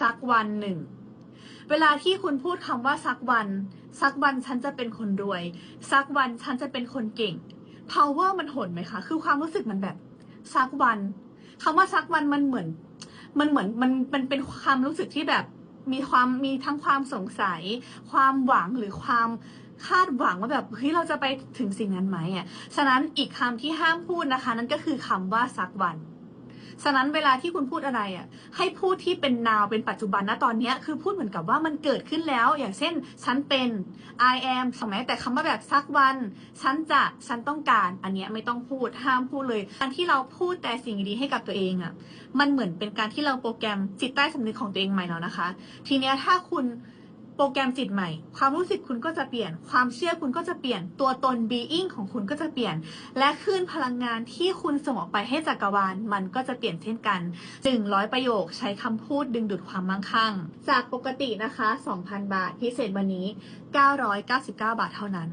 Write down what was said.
สักวันหนึ่ง เวลาที่คุณพูดคำว่าสักวัน สักวันฉันจะเป็นคนรวย สักวันฉันจะเป็นคนเก่ง power มันหดไหมคะ คือความรู้สึกมันแบบสักวันคำว่าสักวันมันเหมือน มันเหมือนมันมันเป็นความรู้สึกที่แบบมีความมีทั้งความสงสัย ความหวังหรือความคาดหวังว่าแบบเฮ้ยเราจะไปถึงสิ่งนั้นไหมอะฉะนั้นอีกคำที่ห้ามพูดนะคะ นั่นก็คือคำว่าสักวัน ฉะนั้นเวลาที่คุณพูดอะไรอะให้พูดที่เป็น now เป็นปัจจุบันนะตอนนี้คือพูดเหมือนกับว่ามันเกิดขึ้นแล้ว อย่างเช่น ฉันเป็น I am สมัยแต่คำว่าแบบสักวัน ฉันจะฉันต้องการ อันเนี้ยไม่ต้องพูดห้ามพูดเลยการที่เราพูดแต่สิ่งดีๆให้กับตัวเองอะมันเหมือนเป็นการที่เราโปรแกรมจิตใต้สำนึกของตัวเองใหม่แล้วนะคะ ทีเนี้ยถ้าคุณ โปรแกรมจิตใหม่ ความรู้สึกคุณก็จะเปลี่ยน ความเชื่อคุณก็จะเปลี่ยน ตัวตน being ของคุณก็จะเปลี่ยน และคลื่นพลังงานที่คุณส่งออกไปให้จักรวาล มันก็จะเปลี่ยนเช่นกัน จึงร้อยประโยคใช้คำพูดดึงดูดความมั่งคั่ง จากปกตินะคะ 2,000 บาท พิเศษวันนี้ 999 บาทเท่านั้น